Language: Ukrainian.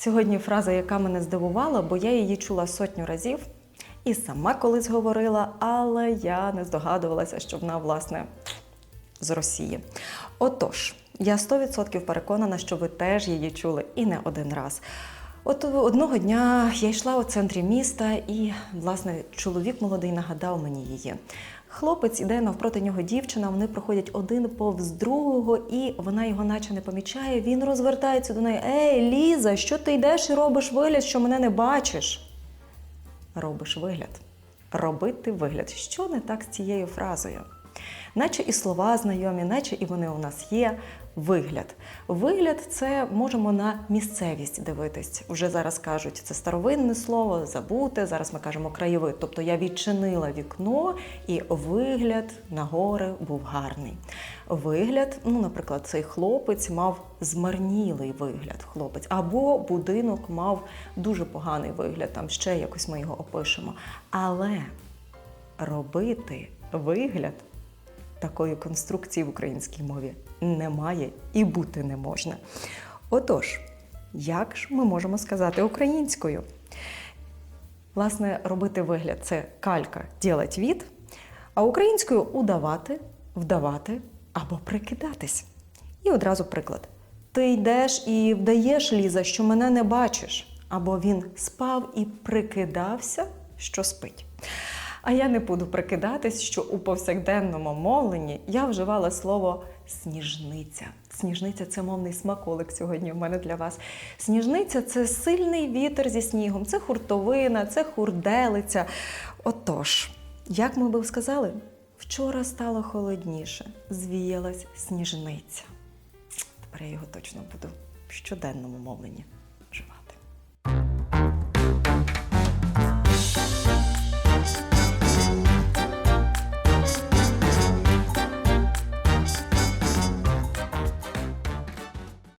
Сьогодні фраза, яка мене здивувала, бо я її чула сотню разів і сама колись говорила, але я не здогадувалася, що вона, власне, з Росії. Отож, я 100% переконана, що ви теж її чули і не один раз. От одного дня я йшла у центрі міста, і, власне, чоловік молодий нагадав мені її. Хлопець іде навпроти нього дівчина, вони проходять один повз другого, і вона його наче не помічає. Він розвертається до неї: Ей, Ліза, що ти йдеш і робиш вигляд, що мене не бачиш? Робиш вигляд. Робити вигляд. Що не так з цією фразою? Наче і слова знайомі, наче і вони у нас є. Вигляд. Вигляд це можемо на місцевість дивитись. Вже зараз кажуть, це старовинне слово, забуте. Зараз ми кажемо краєвид. Тобто я відчинила вікно, і вигляд на гори був гарний. Вигляд, ну, наприклад, цей хлопець мав змарнілий вигляд, хлопець, або будинок мав дуже поганий вигляд. Там ще якось ми його опишемо. Але робити вигляд такої конструкції в українській мові немає і бути не можна. Отож, як ж ми можемо сказати українською? Власне, робити вигляд це калька ділать від, а українською удавати, вдавати або прикидатись. І одразу приклад. Ти йдеш і вдаєш, Ліза, що мене не бачиш. Або він спав і прикидався, що спить. А я не буду прикидатись, що у повсякденному мовленні я вживала слово сніжниця. Сніжниця це мовний смаколик сьогодні у мене для вас. Сніжниця це сильний вітер зі снігом, це хуртовина, це хурделиця. Отож, як ми би сказали, вчора стало холодніше, звіялась сніжниця. Тепер я його точно буду в щоденному мовленні.